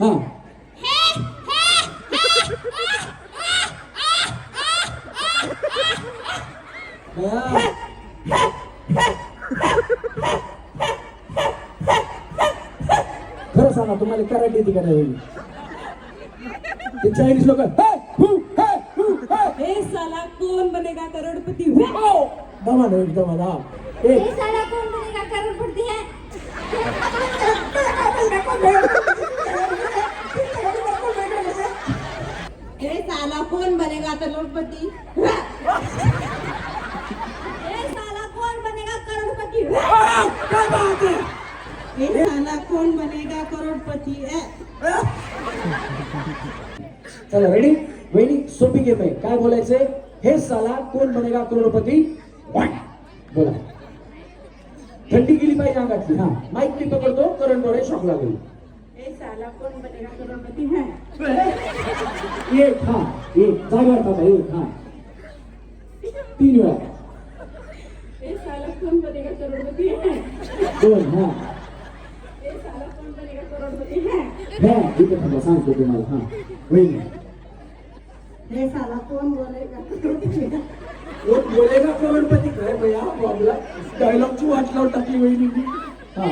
हा. खरं सांगा तुम्हाला कराटे येते का नाही ते चायनीज लोक हे साला कौन बनेगा करोड़पति दमा ना एक दमा हा एक साला कौन बनेगा करोड़पति है हे करोड़पति? साला कौन बनेगा करोड़पति? काय बात आहे हे साला कौन बनेगा करोड़पति? चला रेडी वहिनी सोपी गेम आहे. काय बोलायचंय? हे साला कोण बनेगा करोडपती. बोला. थंडी गेली पाहिजे अंगातली. हा. माईक मी पकडतो करंट डोळे शॉक लागेल. साला कौन बनेगा करोड़पति है. एक हा एक जागेवर थांबा एक हा तीन वेळा. हे साला कौन बनेगा करोड़पति है. दोन हा. हे साला कौन बनेगा करोड़पति है. ह्या इथे थांबा सांगतो तुम्हाला हा. वहिनी हे साला कौन बनेगा करोड़पति है. वो बोलेगा? करोडपती काय भैया? बाबला डायलॉगची वाट लावून टाकली वहिनी हा.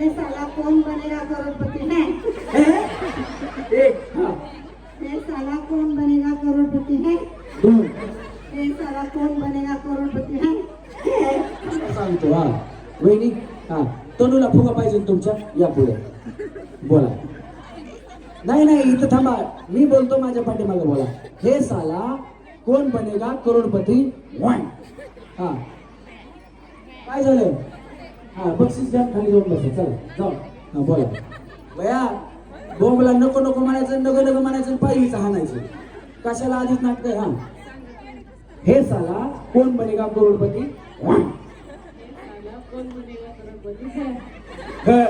हे साला कौन बनेगा करोड़पति? है? एक हा? साला कौन बनेगा करोड़पति? है? दोन साला कौन बनेगा करोड़पति? है? सांगतो हा. वहिनी हा. तनूला फुगा पाहिजे तुमच्या? या पुढे. बोला. नाही नाही इथं थांबा. मी बोलतो माझ्या पाठीमागे बोला. हे साला कोण बनेगा करोडपती? वन. हा. काय झालं? हा बक्षीस द्या खाली जाऊन बसा चला जाऊ. हा बोला. बया बोंबला नको नको म्हणायचं नको नको म्हणायचं पाहिलीचं हाणायचं. कशाला आधीच नाटकं हा? हे साला कोण बनेगा करोडपती? है.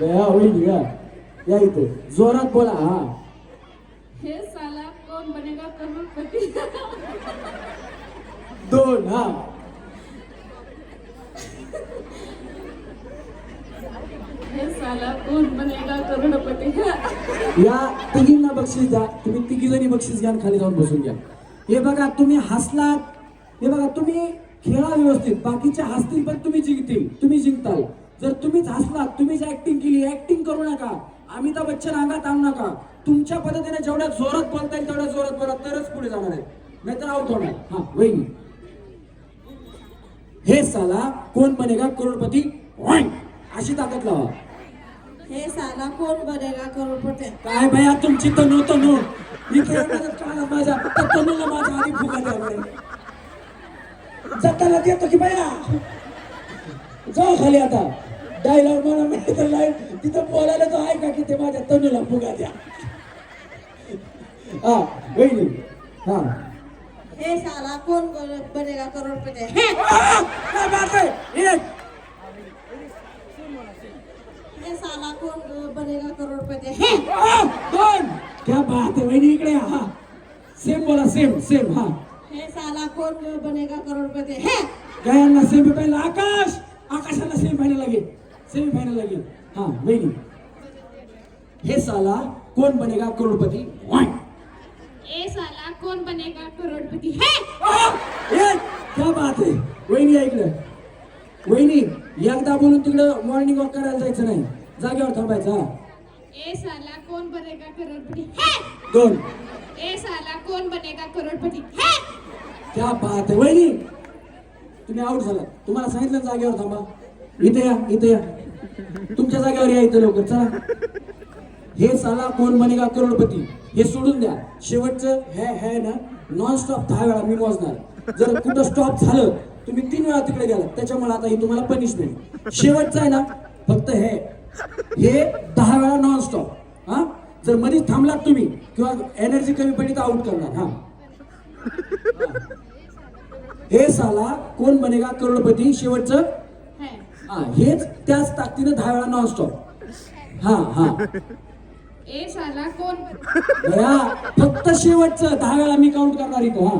गया होईल या या इथे. जोरात बोला हा. हे साला कौन बनेगा करोड़पति? दोन हा. साला बनेगा या तिघींना बक्षीस द्या. तुम्ही तिघी जणी बक्षीस घ्या खाली जाऊन बसून घ्या. हे बघा तुम्ही हसलात. हे बघा तुम्ही खेळा व्यवस्थित. बाकीचे हसतील पण तुम्ही जिंकतील. तुम्ही जिंकताल. जर तुम्हीच हसलात तुम्हीच ऍक्टिंग केली ऍक्टिंग करू नका. अमिताभ बच्चन अंगात आणू नका. तुमच्या पद्धतीने जेवढ्या जोरात बोलता येईल तेवढ्या जोरात बोला. तरच पुढे जाणार आहे. नाहीतर आउट होणार. हा वहिनी. हे साला कोण बनेगा करोडपती? अशी ताकद लावा. हे साला कौन बनेगा करोड़पति? काय भया तुमची तनू तनू. माझ्या त्या तनूला माझ्या आधी फुगा. जताला देतो की भया? जाऊ खाली आता. डायलॉग मला माहिती तर लाईन तिथं बोलायला तो ऐका की ते माझ्या तनूला फुगा द्या हा वहिनी. हा. हे साला कौन बनेगा करोड़पति? है आ, काय बात आहे एक हे साला कौन बनेगा करोड़पति है दोन क्या बात आहे वहिनी इकडे हा. सेम बोला सेम सेम हा. हे साला कौन बनेगा करोड़पति है. गायांना सेमी फायनल आकाश. आकाशाला सेमी फायनल लागेल. सेमी फायनल लागेल. हा वहिनी. हे साला कोण बनेगा करोडपती? वन ये साला कौन बनेगा करोड़पति? है. एक क्या बात आहे वहिनी ऐकलं वहिनी एकदा बोलून तिकडं मॉर्निंग वॉक करायला जायचं नाही. जागेवर थांबायचं ये साला कौन बनेगा करोड़पति? है! दोन. ये साला कौन बनेगा करोड़पति? है! क्या बात आहे वहिनी तुम्ही आउट झाला तुम्हाला सांगितलं ना जागेवर थांबा. इथे या इथे या. तुमच्या जागेवर या इथे लवकर चला. हे साला कोण बनेगा करोडपती? हे सोडून द्या. शेवटचं हे हे ना नॉन स्टॉप दहा वेळा मी मोजणार. जर कुठं स्टॉप झालं तुम्ही तीन वेळा तिकडे गेला त्याच्यामुळे आता ही तुम्हाला पनिशमेंट शेवटचं आहे ना फक्त हे. हे दहा वेळा नॉन स्टॉप हा? जर मध्येच थांबलात तुम्ही किंवा एनर्जी कमी पडली तर आउट करणार हा? हे. साला कोण बनेगा करोडपती शेवटचं? है हेच त्याच ताकदीनं दहा वेळा नॉन स्टॉप हा हा. ये साला बया फक्त शेवटचं दहा वेळा मी काउंट करणार इथं हा.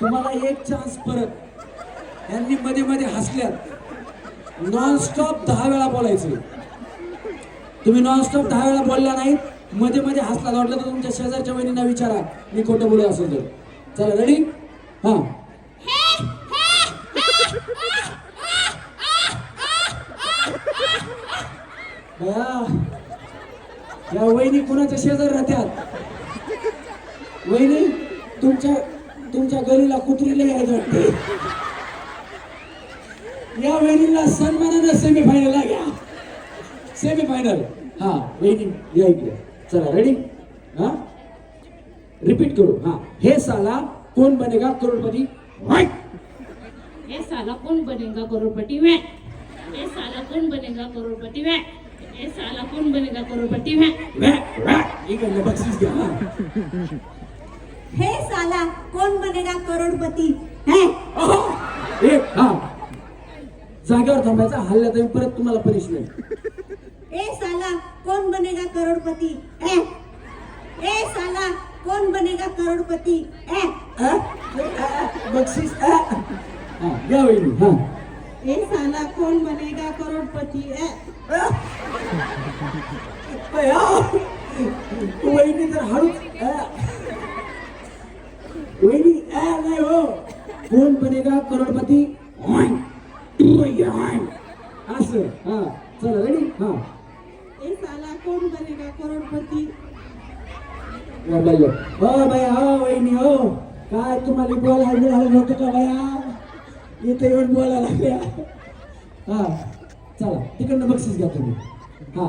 तुम्हाला एक चान्स परत. यांनी मध्ये मध्ये हसल्यात. नॉनस्टॉप दहा वेळा बोलायचं. तुम्ही नॉनस्टॉप दहा वेळा बोलला नाही मध्ये मध्ये हसला. वाटलं तर तुमच्या शेजारच्या वहिनींना विचारा मी खोटं बोलू असेल तर. चला रेडी हा बया या. वहिनी कुणाच्या शेजार राहत्यात? वहिनी तुमच्या तुमच्या गलीला कुत्रीला यायचं वाटते. या वहिनीला सन्मानानं सेमीफायनलला घ्या. सेमीफायनल हा वहिनी या इकडे. चला रेडी हा? रिपीट करू. हा. हे साला कोण बनेगा करोडपती? व्हाईट हे साला कोण बनेगा करोडपती? वे हे साला कोण बनेगा करोडपती? वे ए साला कौन बनेगा करोड़पति हा हे साला कोण बनेगा करोडपती है अहो, हा जागेवर थांबायचा हल्ला तर परत तुम्हाला पनिशमेंट ए साला कौन बनेगा करोड़पति ए ए साला कौन बनेगा करोड़पति ए बक्षीस. हा या वहिनी हा ए साला कौन बनेगा करोड़पति. वहिनी तर हळूच. वहिनी नाही हो। कोण बनेगा करोडपती. असं हा चला रेडी हा। ए साला कौन बनेगा करोड़पति? हो बाया हो। वहिनी हो काय तुम्हाला बोलायला मिळालं नव्हतं का बाया इथे येऊन बोलायला लागल्या. हा चला तिकडनं बक्षीस घ्या तुम्ही. हा.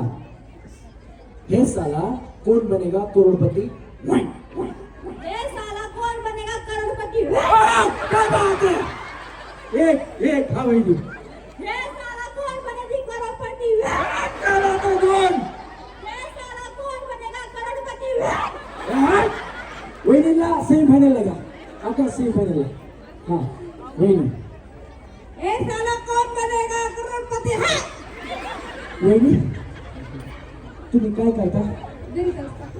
हे साला कोण बनेगा करोडपती? एक एक हा वहिनी? वहिनीला सेमीफायनल लगा आकाश सेमीफायनल हा वहिनी ए साला कौन बनेगा करोड़पति है वहिनी तुम्ही काय करता?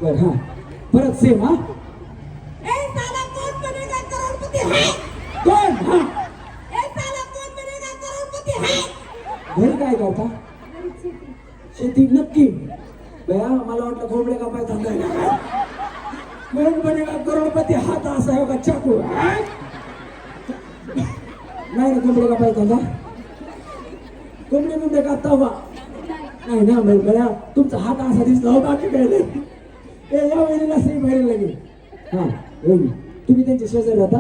बर हा. परत सेम हा? ए साला कौन बनेगा करोड़पति दोन ए साला कौन बनेगा करोड़पति घरी काय करता? शेती. नक्की. बया मला वाटलं कोंबड्या कापाय धंदा आहे. का काय? कोण बनेगा करोडपती? हात असा आहे का चाकू? नाही ना कोंबड्या कापाय धंदा. कोंबडे बिंबडे कापता बा नाही ना बाई बया तुमचा हात असा दिसला हो बाकी काय नाही ए या वहिनीला श्री बाहेर लागेल हा वहिनी तुम्ही त्यांच्या शेजारी राहता?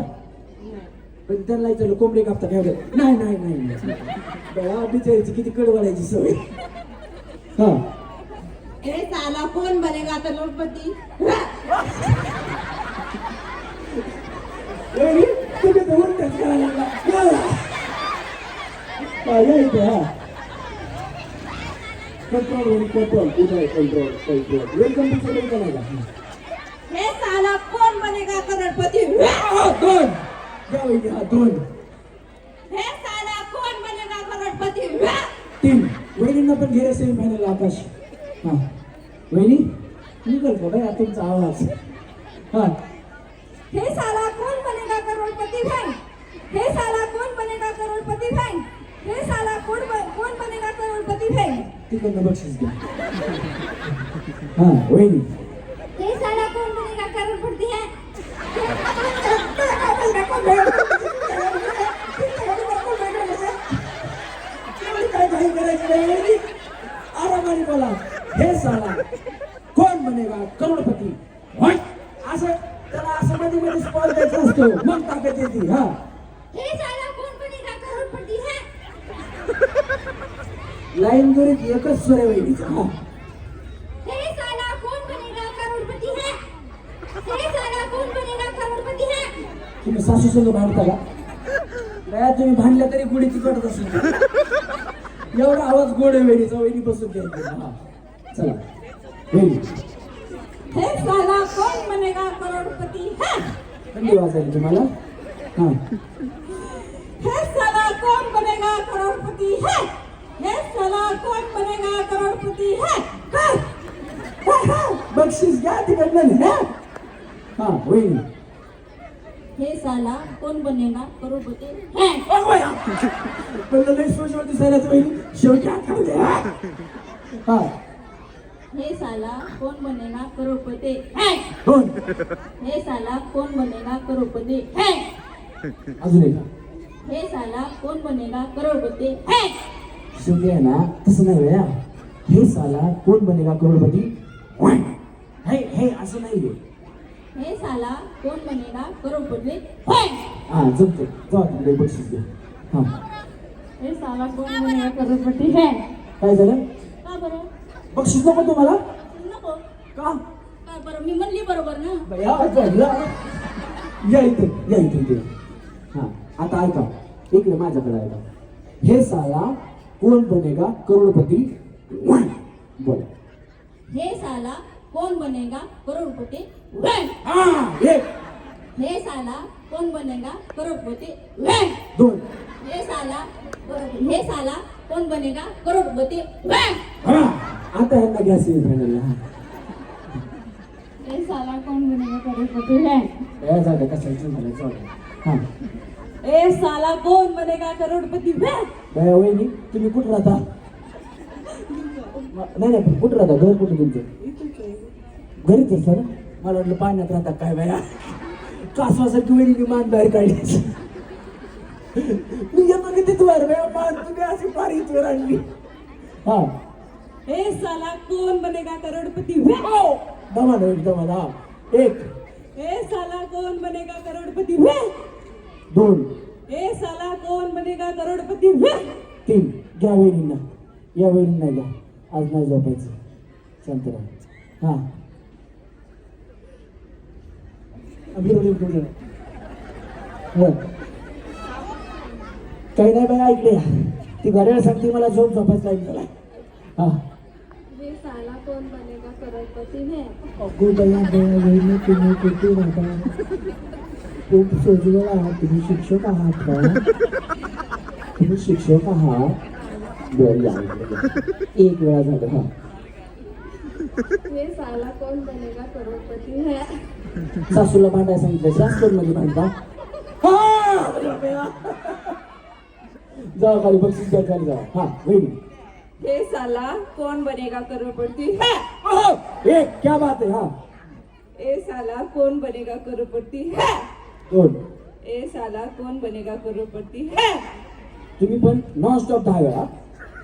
पण त्यांना विचारलं कोंबडी कापता काय होतं? नाही नाही नाही. बया बिचारीची किती कडवाडायची सवय. हा. साला कौन बनेगा करोड़पति वहिनी तुम्ही तर उलटच करायला लागला. हा, इथे हा control control Uday control control welcome to सगळं करायला ए साला कौन बनेगा करोड़पति? हा, दोन. वहिनी हा दोन. ए साला कौन बनेगा करोड़पति? तीन. वहिनींना पण घेरे सेमीफायनल आकाश. हा. वहिनी निघल का बाया तुमचा आवाज. हा. हे साला कौन बनेगा करोड़पति भाई हे साला कौन बनेगा करोड़पति भाई हे साला कौन ब- कौन बनेगा करोड़पति भाई तिकडनं बक्षीस घ्या हा वहिनी हे साला कौन बनेगा करोड़पति है काय काही करायचं नाही वहिनी आरामाने बोला हे साला कोण बनेगा करोडपती होय असं त्याला असं मध्ये मध्ये स्पॉट द्यायचा असतो मग ताकद येते हा हे साला कौन बनेगा करोड़पति है लाईन गरीब एकच स्वर आहे वहिनीचा हा हे साला कौन बनेगा करोड़पति है हे साला कौन बनेगा करोड़पति है? तुम्ही सासू संग भांडता का? नाही तुम्ही भांडल्या तरी गुढी तिकटच असेल. एवढा आवाज गोड आहे वहिनीचा. वहिनी बसून हा. चला. हे साला बनेगा करोड़पति है? थंडी वाजायला तुम्हाला? हा. हे साला कौन बनेगा करोड़पति है? हे साला बनेगा करोड़पति है बक्षीस घ्या तिकडनं न्या. हा वहिनी हे साला कोण बनेगा? करोडपती? है. पहिलं लई सोशल दिसायलाच वहिनी शेवटी हात खाऊ दे हा. हा. हे साला कोण बनेगा? करोडपती? है. दोन हे साला कोण बनेगा? करोडपती? है. अजून एक. हे साला कोण बनेगा? करोडपती? है. शेवटी आहे ना तसं नाही हे साला कोण बनेगा? करोडपती? हे असं नाहीये. हे साला कोण बनेगा? करोडपती है हा जमतो जाऊ तिकडे बक्षीस घ्या हा हे साला कोण बनेगा? करोडपती है. काय झालं? का बरं? बक्षीस नको तुम्हाला? नको. का? काय बरं? मी म्हणली बरोबर ना. बया झालं. या इथे या इथे इथे. हा आता ऐका. इकडे माझ्याकडे ऐका. हे साला कोण बनेगा? करोडपती बोला. हे साला कोण बनेगा करोडपती? है साला कोण बनेगा करोडपती? है हे साला हे साला कोण बनेगा करोडपती? आता ह्यांना घ्या सेमीफायनलला हा. साला कोण बनेगा करोडपती? है जाऊ झालं ए साला कोण बनेगा करोडपती? वहिनी तुम्ही कुठं राहता? नाही नाही कुठं राहता? घर कुठं तुमचं? घरीच असता ना? मला वाटलं पाण्यात राहता काय बाया? कासवासारखी वहिनी मान बाहेर काढली मी येतो किती वर बाया मान तुम्ही अशी फार इथवर आणली हा. हे साला कोण बनेगा करोडपती दमान एक दमान हा एक. हे साला कोण बनेगा करोडपती दोन. हे साला कोण बनेगा करोडपती तीन. घ्या वहिनींना. या वहिनींना घ्या आज नाही झोपायचं. शांत राहा. हा. काही नाही बाय ऐकले ती घड्याळ सांगते मला झोप झोपायचं टाईम झाला हा. तुम्ही कुठे राहता? खूप सोजवळ आहात. तुम्ही शिक्षक आहात का? तुम्ही शिक्षक आहात? या या. एक वेळा झालं हा. हे साला कोण बनेगा करोडपती है? सासूला भांडायला सांगितलं शास्त्रमध्ये भांडता जावा खाली बक्षीस घ्या खाली जावा हा वहिनी. हे साला कोण बनेगा करोडपती है? क्या बात आहे हा. ए साला कौन बनेगा करोड़पति है? दोन ए साला कौन बनेगा करोड़पति है? तुम्ही पण नॉन स्टॉप दहा वेळा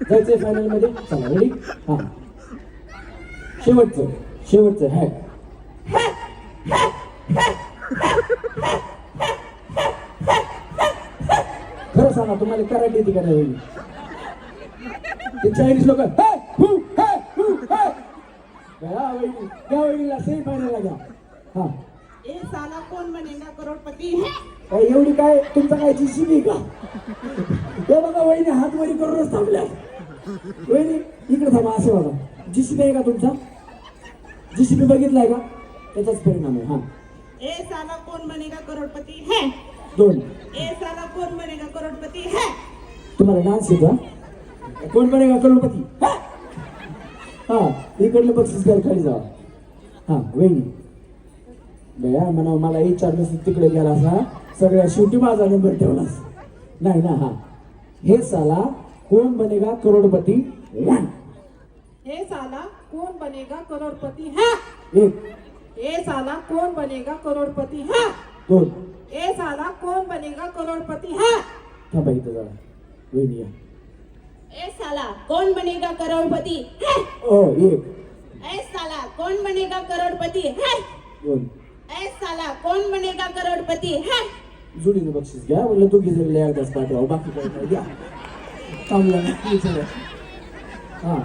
जायचंय फायनलमध्ये? चला रेडी हा. शेवटचं शेवटचं हॅक खरं सांगा तुम्हाला कराटे येते का नाही? ते चायनीज लोक त्या वहिनीला सेमी फायनलला घ्या. हा. साला बनेगा करोड़पति. एवढी काय तुमचा काय जीसीबी का? हे बघा वहिनी हात वरी करूनच थांबल्या. वहिनी इकडे थांबा असे बघा. जीसीबी आहे का तुमचा? जीसीबी बघितलाय का? त्याचाच परिणाम आहे हा. ये साला कौन बनेगा करोड़पति? है. दोन. ये साला कौन बनेगा करोड़पति? है. तुम्हाला डान्स येतो? कोण बनेगा करोडपती? हा. इकडलं बक्षीस घ्या खाली जावा हा वहिनी. बया म्हणा मला विचारलं असतं तिकडे गेला असा सगळ्या शेवटी माझा नंबर ठेवलास. नाही ना हा. हे साला कोण बनेगा करोडपती? वन ये साला कौन बनेगा करोड़पति? है. एक. ये साला कौन बनेगा करोड़पति? है. दोन. ये साला कौन बनेगा करोड़पति? है. थांबा इथं जरा. वहिनी या ए साला कौन बनेगा करोड़पति? है. ओ एक. ए साला कौन बनेगा करोड़पति? है. दोन. ए साला कौन बनेगा करोड़पति? है. जुडीनं बक्षीस घ्या म्हणलं तू घे एकदाच पाठवा बाकी काही नाही द्या. चांगलं हा.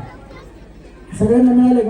सगळ्यांना मिळाले का?